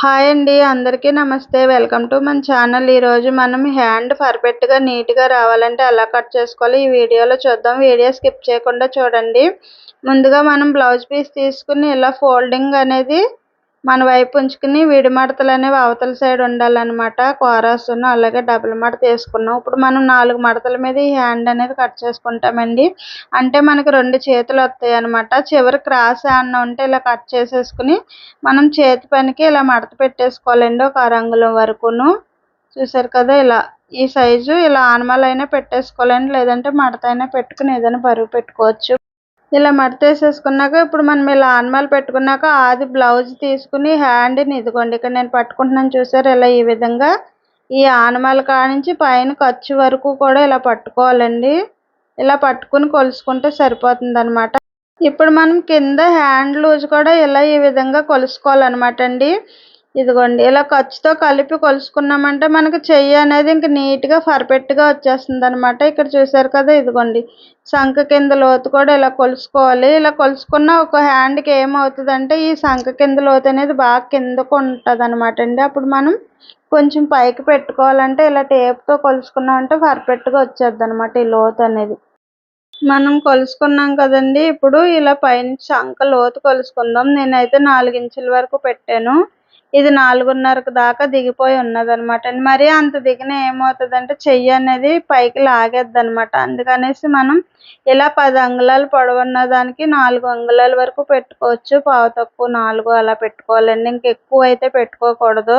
Hi అండి అందరికీ నమస్తే. వెల్కమ్ టు మన ఛానల్. ఈరోజు మనం హ్యాండ్ పర్ఫెక్ట్గా నీట్గా రావాలంటే ఎలా కట్ చేసుకోవాలి? ఈ వీడియోలో చూద్దాం. వీడియో స్కిప్ చేయకుండా చూడండి. ముందుగా మనం బ్లౌజ్ పీస్ తీసుకుని ఇలా ఫోల్డింగ్ అనేది మన వైపు ఉంచుకుని విడి మడతలు అనేవి అవతల సైడ్ ఉండాలన్నమాట. కోరాసును అలాగే డబుల్ మడత వేసుకున్నాం. ఇప్పుడు మనం నాలుగు మడతల మీద ఈ హ్యాండ్ అనేది కట్ చేసుకుంటామండి. అంటే మనకి రెండు చేతులు వస్తాయి అనమాట చివరి క్రాస్ ఏమన్నా ఉంటే ఇలా కట్ చేసేసుకుని మనం చేతి పనికి ఇలా మడత పెట్టేసుకోవాలండి ఒక రంగులం వరకును. చూసారు కదా ఇలా. ఈ సైజు ఇలా ఆనమాలు అయినా పెట్టేసుకోవాలండి. లేదంటే మడత అయినా పెట్టుకుని ఏదైనా బరువు పెట్టుకోవచ్చు. ఇలా మడతేసేసుకున్నాక ఇప్పుడు మనం ఇలా ఆనమాలు పెట్టుకున్నాక ఆది బ్లౌజ్ తీసుకుని హ్యాండ్ని ఇదిగోండి ఇక్కడ నేను పట్టుకుంటున్నాను చూసారు ఇలా ఈ విధంగా ఈ ఆనమాల కానించి పైన ఖర్చు వరకు కూడా ఇలా పట్టుకోవాలండి. ఇలా పట్టుకుని కొలుసుకుంటే సరిపోతుంది అనమాట ఇప్పుడు మనం కింద హ్యాండ్ లూజ్ కూడా ఇలా ఈ విధంగా కొలుసుకోవాలన్నమాట అండి. ఇదిగోండి ఇలా ఖర్చుతో కలిపి కొలుసుకున్నామంటే మనకి చెయ్యి అనేది ఇంక నీట్గా పర్ఫెక్ట్గా వచ్చేస్తుంది అనమాట ఇక్కడ చూసారు కదా ఇదిగోండి సంఖ కింద లోతు కూడా ఇలా కొలుసుకోవాలి. ఇలా కొలుసుకున్న ఒక హ్యాండ్కి ఏమవుతుందంటే ఈ సంఖ కింద లోతు అనేది బాగా కిందకు ఉంటుంది అనమాట అండి. అప్పుడు మనం కొంచెం పైకి పెట్టుకోవాలంటే ఇలా టేప్తో కొలుసుకున్నామంటే పర్ఫెక్ట్గా వచ్చేది అనమాట ఈ లోతు అనేది. మనం కొలుసుకున్నాం కదండి ఇప్పుడు ఇలా పైన సంఖ లోతు కొలుసుకుందాం. నేనైతే నాలుగు ఇంచుల వరకు పెట్టాను. ఇది నాలుగున్నరకు దాకా దిగిపోయి ఉన్నదనమాట. మరీ అంత దిగిన ఏమవుతుందంటే చెయ్యి అనేది పైకి లాగేద్ది అనమాట అందుకనేసి మనం ఇలా పది అంగుళాలు పొడవున్న దానికి నాలుగు అంగుళాల వరకు పెట్టుకోవచ్చు. పావు తక్కువ నాలుగు అలా పెట్టుకోవాలండి. ఇంకెక్కువ అయితే పెట్టుకోకూడదు.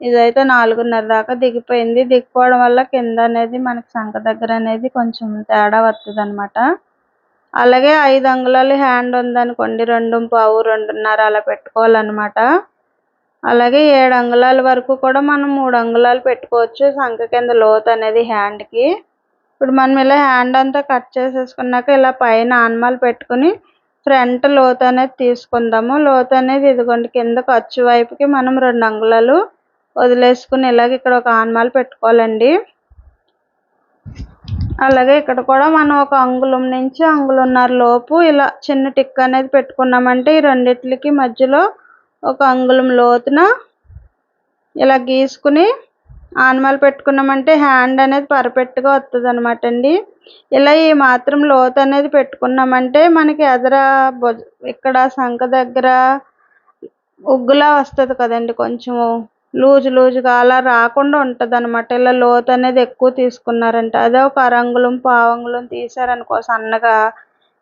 ఇదైతే నాలుగున్నర దాకా దిగిపోయింది. దిగిపోవడం వల్ల కింద అనేది మనకి సంఖ దగ్గర అనేది కొంచెం తేడా వస్తుంది అనమాట అలాగే ఐదు అంగుళాలు హ్యాండ్ ఉందనుకోండి రెండు పావు రెండున్నర అలా పెట్టుకోవాలన్నమాట. అలాగే ఏడు అంగుళాల వరకు కూడా మనం మూడు అంగుళాలు పెట్టుకోవచ్చు. సంఖ కింద లోతు అనేది హ్యాండ్కి ఇప్పుడు మనం ఇలా హ్యాండ్ అంతా కట్ చేసేసుకున్నాక ఇలా పైన ఆన్మాలు పెట్టుకుని ఫ్రంట్ లోతు అనేది తీసుకుందాము. లోతు అనేది ఇదిగోండి కింద ఖర్చు వైపుకి మనం రెండు అంగుళాలు వదిలేసుకుని ఇలాగ ఇక్కడ ఒక ఆన్మాలు పెట్టుకోవాలండి. అలాగే ఇక్కడ కూడా మనం ఒక అంగుళం నుంచి అంగుళన్నర లోపు ఇలా చిన్న టిక్ అనేది పెట్టుకున్నామంటే ఈ రెండిట్లకి మధ్యలో ఒక అంగుళం లోతున ఇలా గీసుకుని ఆనమాలు పెట్టుకున్నామంటే హ్యాండ్ అనేది పర్ఫెక్ట్గా వస్తుంది అనమాట అండి. ఇలా ఈ మాత్రం లోతు అనేది పెట్టుకున్నామంటే మనకి ఎదర ఇక్కడ సంఖ దగ్గర ఉగ్గులా వస్తుంది కదండి కొంచెము లూజు లూజుగా అలా రాకుండా ఉంటుంది అనమాట ఇలా లోతు అనేది ఎక్కువ తీసుకున్నారంటే. అదే ఒక అరంగుళం పావంగుళం తీసారనుకో సన్నగా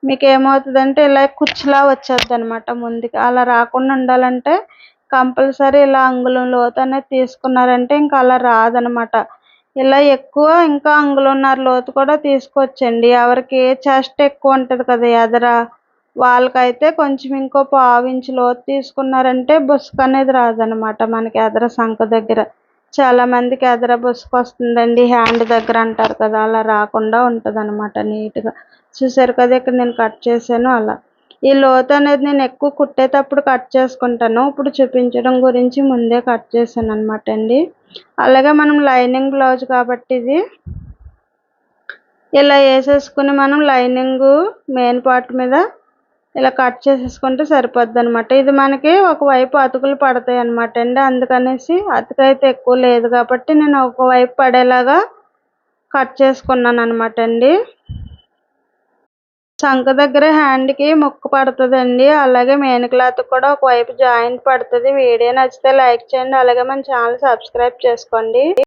మీకు ఏమవుతుందంటే ఇలా కుచ్చులా వచ్చేద్ది అనమాట ముందుకి. అలా రాకుండా ఉండాలంటే కంపల్సరీ ఇలా అంగుళం లోతు అనేది తీసుకున్నారంటే ఇంకా అలా రాదనమాట ఇలా ఎక్కువ ఇంకా అంగుళంన్నర లోతు కూడా తీసుకోవచ్చండి. ఎవరికి చెస్ట్ ఎక్కువ ఉంటుంది కదా ఎదర వాళ్ళకైతే కొంచెం ఇంకో పావు ఇంచు లోతు తీసుకున్నారంటే బుసుక అనేది రాదనమాట మనకి ఎదర సంఖ దగ్గర. చాలా మందికి అదర బుసక వస్తుందండి హ్యాండ్ దగ్గర అంటారు కదా అలా రాకుండా ఉంటుంది అనమాట నీట్గా. చూసారు కదా ఇక్కడ నేను కట్ చేశాను అలా. ఈ లోతు అనేది నేను ఎక్కువ కుట్టేటప్పుడు కట్ చేసుకుంటాను. ఇప్పుడు చూపించడం గురించి ముందే కట్ చేశాను అనమాట అండి. అలాగే మనం లైనింగ్ బ్లౌజ్ కాబట్టి ఇది ఇలా వేసేసుకుని మనం లైనింగ్ మెయిన్ పార్ట్ మీద ఇలా కట్ చేసేసుకుంటే సరిపోద్ది అనమాట ఇది మనకి ఒకవైపు అతుకులు పడతాయి అనమాట అండి. అందుకనేసి అతుకైతే ఎక్కువ లేదు కాబట్టి నేను ఒకవైపు పడేలాగా కట్ చేసుకున్నాను అనమాట అండి. చంక దగ్గర హ్యాండ్కి ముక్కు పడుతుందండి. అలాగే మెయిన్ క్లాత్ కూడా ఒకవైపు జాయింట్ పడుతుంది. వీడియో నచ్చితే లైక్ చేయండి. అలాగే మన ఛానల్ సబ్స్క్రైబ్ చేసుకోండి.